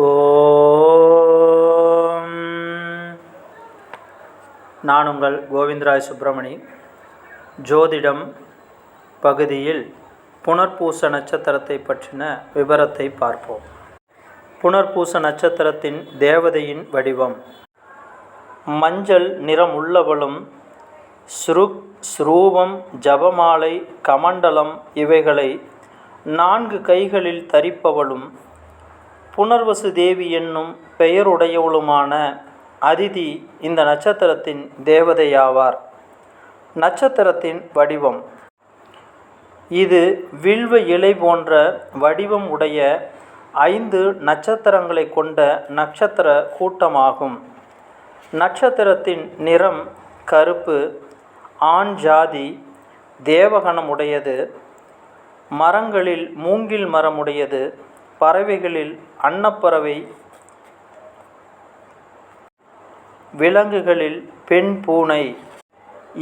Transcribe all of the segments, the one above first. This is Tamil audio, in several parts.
ஓம். நான் உங்கள் கோவிந்தராய் சுப்பிரமணி ஜோதிடம் பகுதியில் புனர்பூச நட்சத்திரத்தை பற்றின விவரத்தை பார்ப்போம். புனர்பூச நட்சத்திரத்தின் தேவதையின் வடிவம். மஞ்சள் நிறம் உள்ளவளும் ஸ்ருக் ஸ்ரூபம் ஜபமாலை கமண்டலம் இவைகளை நான்கு கைகளில் தரிப்பவளும் புனர்வசு தேவி என்னும் பெயருடையவளுமான அதிதி இந்த நட்சத்திரத்தின் தேவதையாவார். நட்சத்திரத்தின் வடிவம். இது வில்வ இலை போன்ற வடிவம் உடைய ஐந்து நட்சத்திரங்களை கொண்ட நட்சத்திர கூட்டமாகும். நட்சத்திரத்தின் நிறம் கருப்பு ஆண் ஜாதி தேவகணமுடையது மரங்களில் மூங்கில் மரமுடையது பறவைகளில் அன்னப்பறவை விலங்குகளில் பெண் பூனை.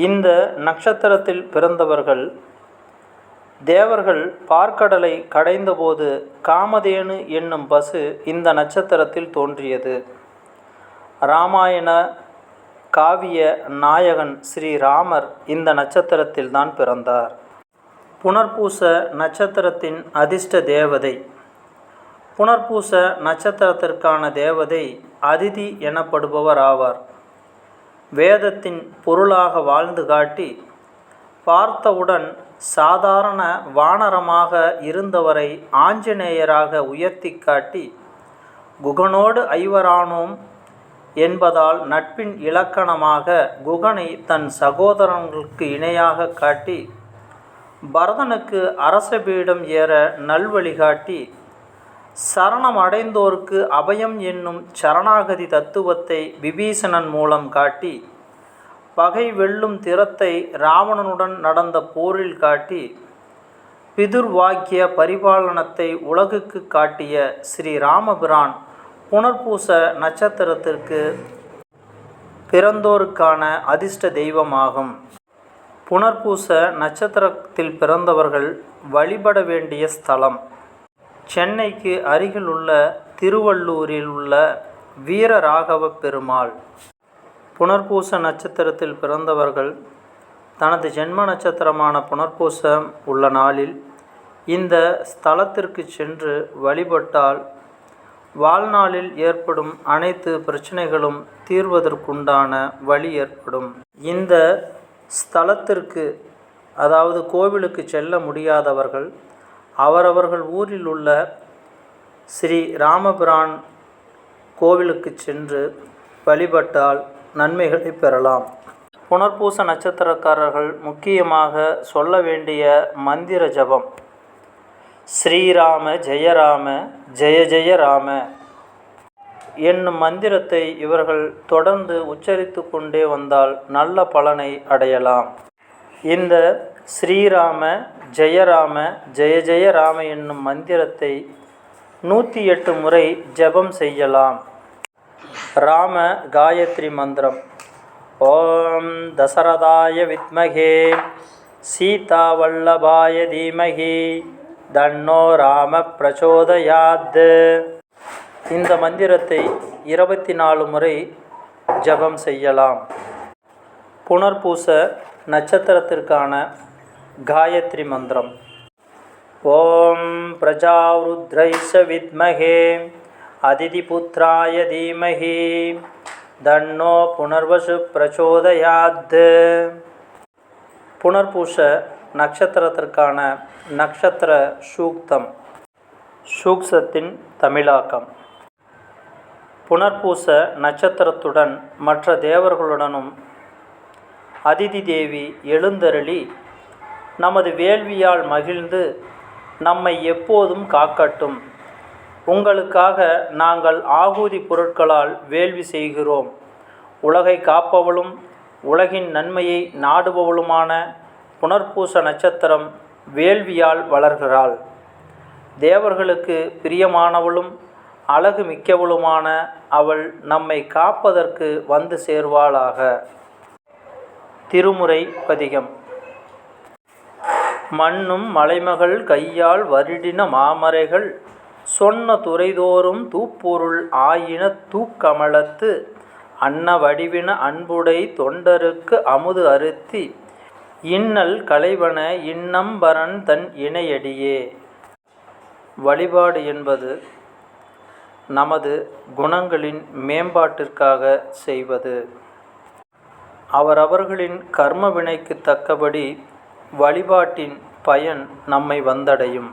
இந்த நட்சத்திரத்தில் பிறந்தவர்கள் தேவர்கள் பார்க்கடலை கடைந்தபோது காமதேனு என்னும் பசு இந்த நட்சத்திரத்தில் தோன்றியது. இராமாயண காவிய நாயகன் ஸ்ரீராமர் இந்த நட்சத்திரத்தில்தான் பிறந்தார். புனர்பூச நட்சத்திரத்தின் அதிர்ஷ்ட தேவதை. புனர்பூச நட்சத்திரத்திற்கான தேவதை அதிதி எனப்படுபவர் ஆவார். வேதத்தின் பொருளாக வாழ்ந்து காட்டி பார்த்தவுடன் சாதாரண வானரமாக இருந்தவரை ஆஞ்சநேயராக உயர்த்தி காட்டி குகனோடு ஐவரானோம் என்பதால் நட்பின் இலக்கணமாக குகனை தன் சகோதரங்களுக்கு இணையாக காட்டி பரதனுக்கு அரசபீடம் ஏற நல்வழிகாட்டி சரணம் அடைந்தோருக்கு அபயம் என்னும் சரணாகதி தத்துவத்தை விபீஷணன் மூலம் காட்டி பகை வெல்லும் திறத்தை ராவணனுடன் நடந்த போரில் காட்டி பிதுர்வாக்கிய பரிபாலனத்தை உலகுக்கு காட்டிய ஸ்ரீ ராமபிரான் புனர்பூச நட்சத்திரத்திற்கு பிறந்தோருக்கான அதிர்ஷ்ட தெய்வமாகும். புனர்பூச நட்சத்திரத்தில் பிறந்தவர்கள் வழிபட வேண்டிய ஸ்தலம். சென்னைக்கு அருகில் உள்ள திருவள்ளூரில் உள்ள வீரராகவ பெருமாள். புனர்பூச நட்சத்திரத்தில் பிறந்தவர்கள். தனது ஜென்ம நட்சத்திரமான புனர்பூசம் உள்ள நாளில் இந்த ஸ்தலத்திற்கு சென்று வழிபட்டால் வாழ்நாளில் ஏற்படும் அனைத்து பிரச்சனைகளும் தீர்வதற்குண்டான வழி ஏற்படும். இந்த ஸ்தலத்திற்கு அதாவது கோவிலுக்கு செல்ல முடியாதவர்கள் அவரவர்கள் ஊரில் உள்ள ஸ்ரீ ராமபிரான் கோவிலுக்கு சென்று வழிபட்டால் நன்மைகளை பெறலாம். புனர்பூச நட்சத்திரக்காரர்கள் முக்கியமாக சொல்ல வேண்டிய மந்திர ஜபம். ஸ்ரீராம ஜெயராம ஜெய ஜெய ராம. என்னும் மந்திரத்தை இவர்கள் தொடர்ந்து உச்சரித்து கொண்டே வந்தால் நல்ல பலனை அடையலாம். இந்த ஸ்ரீராம ஜெயராம ஜெய ஜெய ராம என்னும் மந்திரத்தை நூற்றி எட்டு முறை ஜெபம் செய்யலாம். ராம காயத்ரி மந்திரம். ஓம் தசரதாய வித்மகே சீதாவல்லபாய தீமகி தன்னோ ராம பிரச்சோதயாத் இந்த மந்திரத்தை இருபத்தி நாலு முறை ஜபம் செய்யலாம். புனர்பூச நட்சத்திரத்திற்கான காயத்ரி மந்திரம். ஓம் பிரஜாவருத்ரைஷ வித்மகே அதிதிபுத்திராய தீமகி தன்னோ புனர்வசு பிரச்சோதயாத் புனர்பூச நட்சத்திரத்திற்கான நட்சத்திர சூக்தம் சூக்ஷத்தின் தமிழாக்கம். புனர்பூச நட்சத்திரத்துடன் மற்ற தேவர்களுடனும் அதிதி தேவி எழுந்தருளி நமது வேள்வியால் மகிழ்ந்து நம்மை எப்போதும் காக்கட்டும். உங்களுக்காக நாங்கள் ஆகூதி பொருட்களால் வேள்வி செய்கிறோம். உலகை காப்பவளும் உலகின் நன்மையை நாடுபவளுமான புனர்பூச நட்சத்திரம் வேள்வியால் வளர்கிறாள். தேவர்களுக்கு பிரியமானவளும் அழகு மிக்கவளுமான அவள் நம்மை காப்பதற்கு வந்து சேர்வாளாக. திருமுறை பதிகம். மண்ணும் மலைமகள் கையால் வருடின மாமரைகள் சொன்ன துறைதோறும் தூப்பொருள் ஆயின தூக்கமலத்து அன்ன வடிவின அன்புடை தொண்டருக்கு அமுது அருத்தி இன்னல் கலைவன இன்னம்பரன் தன் இணையடியே. வழிபாடு என்பது நமது குணங்களின் மேம்பாட்டிற்காக செய்வது. அவரவர்களின் கர்ம வினைக்கு தக்கபடி வழிபாட்டின் பயன் நம்மை வந்தடையும்.